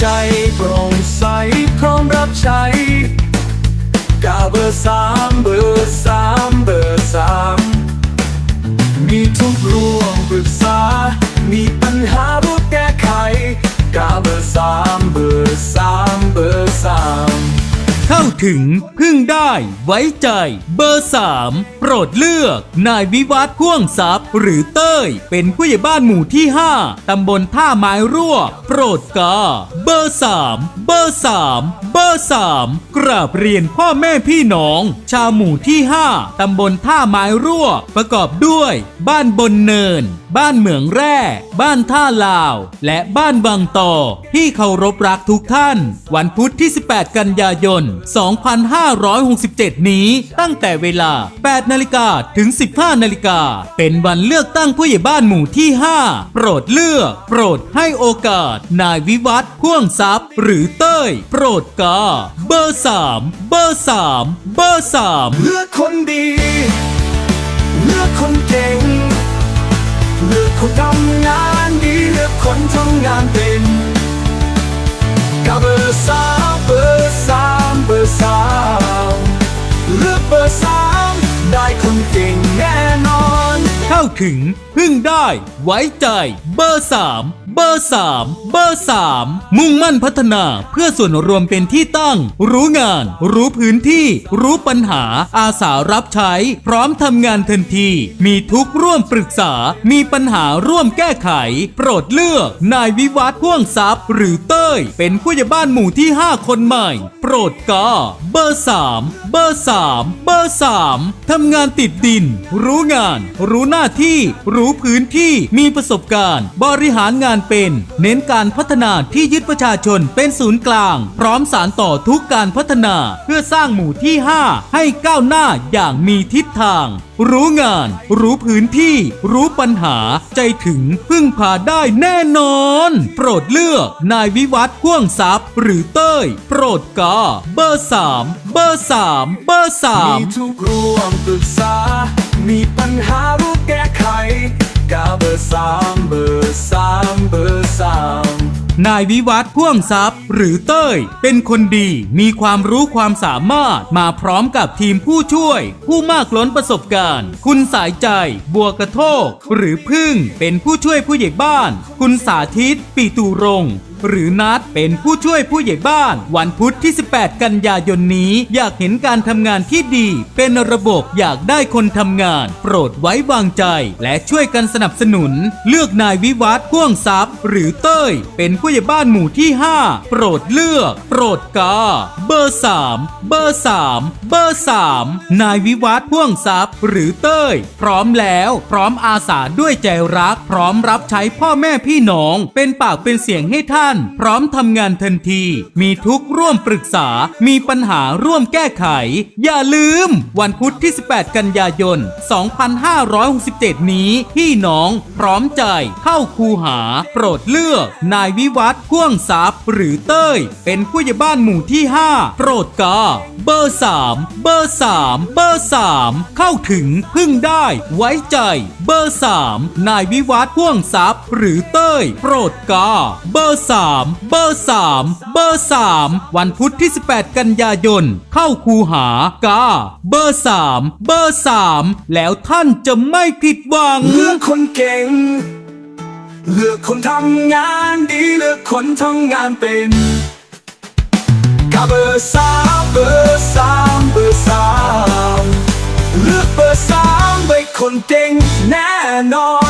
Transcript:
ใจโปร่งใสพร้อมรับใช้กาเบอร์สามเบอร์สามเบอร์สามมีทุกร่วมปรึกษา มีปัญหารู้แก้ไขกาเบอร์สามเบอร์สามเบอร์สามเข้าถึงพึ่งได้ไว้ใจ เบอร์สามโปรดเลือก นายวิวัฒน์พ่วงทรัพย์ หรือเต้ย เป็นผู้ใหญ่บ้านหมู่ที่ 5 ตำบลท่าไม้รั่ว โปรดกาเบอร์สามเบอร์สามเบอร์สามกราบเรียนพ่อแม่พี่น้อง ชาวหมู่ที่ 5 ตำบลท่าไม้รั่ว ประกอบด้วย บ้านบนเนิน บ้านเหมืองแร่ บ้านท่าลาว และบ้านวังต่อที่เคารพรักทุกท่าน วันพุธที่ 18 กันยายน 2567 นี้ ตั้งแต่เวลา 8 นาฬิกาถึง 15 นาฬิกา เป็นวันเลือกตั้งผู้ใหญ่บ้านหมู่ที่ 5 โปรดเลือก โปรดให้โอกาส นายวิวัฒน์พ่วงทรัพย์ หรือเต้ย โปรดกา เบอร์ 3 เบอร์ 3 เบอร์ 3 เลือกคนดี เลือกคนเก่ง เลือกคนทำงานดี เลือกคนทำงานเป็นกับเบอร์สามเบอร์สามเบอร์สามเลือกเบอร์สามได้คนเก่งแน่นอน เข้าถึง พึ่งได้ ไว้ใจ เบอร์3เบอร์ 3 เบอร์ 3 มุ่งมั่นพัฒนาเพื่อส่วนรวมเป็นที่ตั้ง รู้งาน รู้พื้นที่ รู้ปัญหา อาสารับใช้ พร้อมทำงานทันที มีทุกร่วมปรึกษา มีปัญหาร่วมแก้ไข โปรดเลือก นายวิวัฒน์พ่วงทรัพย์ หรือเต้ย เป็นผู้ใหญ่บ้านหมู่ที่ 5 คนใหม่ โปรดกาเบอร์ 3 เบอร์ 3 เบอร์ 3 ทำงานติดดิน รู้งาน รู้หน้าที่ รู้พื้นที่ มีประสบการณ์ บริหารงานเป็นเน้นการพัฒนาที่ยึดประชาชนเป็นศูนย์กลาง พร้อมสารต่อทุกการพัฒนาเพื่อสร้างหมู่ที่ 5 ให้ก้าวหน้าอย่างมีทิศทาง รู้งาน รู้พื้นที่ รู้ปัญหา ใจถึงพึ่งพาได้แน่นอน โปรดเลือกนายวิวัฒน์พ่วงทรัพย์ หรือเต้ย โปรดกาเบอร์3เบอร์3เบอร์มีทุกร่วมปรึกษา มีปัญหารู้แก้ไข กาเบอร์สามเบอร์สามเบอร์สามนายวิวัฒน์พ่วงทรัพย์ หรือเต้ย เป็นคนดีมีความรู้ความสามารถมาพร้อมกับทีมผู้ช่วย ผู้มากล้นประสบการณ์ คุณสายใจ บัวกระโทก หรือพึ่ง เป็นผู้ช่วยผู้ใหญ่บ้าน คุณสาธิต ปีตูรง หรือนัดเป็นผู้ช่วยผู้ใหญ่บ้าน วันพุธที่ 18 กันยายนนี้ อยากเห็นการทำงานที่ดี เป็นระบบอยากได้คนทำงาน โปรดไว้วางใจ และช่วยกันสนับสนุน เลือกนายวิวัฒน์พ่วงทรัพย์ หรือเต้ย เป็นผู้ใหญ่บ้านหมู่ที่ 5 โปรดเลือก โปรดกา เบอร์ 3 เบอร์ 3 เบอร์ 3 นายวิวัฒน์พ่วงทรัพย์ หรือเต้ย พร้อมแล้วพร้อมอาสาด้วยใจรัก พร้อมรับใช้พ่อแม่พี่น้อง เป็นปากเป็นเสียงให้ท่านพร้อมทำงานทันที มีทุกร่วมปรึกษา มีปัญหาร่วมแก้ไข อย่าลืม วันพุธที่ 18 กันยายน 2567 นี้ พี่น้องพร้อมใจเข้าคูหา โปรดเลือก นายวิวัฒน์พ่วงทรัพย์หรือเต้ย เป็นผู้ใหญ่บ้านหมู่ที่ 5 โปรดกาเบอร์ 3 เบอร์ 3 เบอร์ 3 เข้าถึงพึ่งได้ ไว้ใจ เบอร์ 3 นายวิวัฒน์พ่วงทรัพย์หรือเต้ย โปรดกาเบอร์ 3เบอร์ 3 เบอร์ 3 วันพุธที่ 18 กันยายน เข้าคูหากา เบอร์ 3 เบอร์ 3 แล้วท่านจะไม่ผิดหวัง เลือกคนเก่ง เลือกคนทำงานดีเลือกคนทำงานเป็นกาเบอร์สามเบอร์สามเบอร์สามเลือกเบอร์สามไว้คนเก่งแน่นอน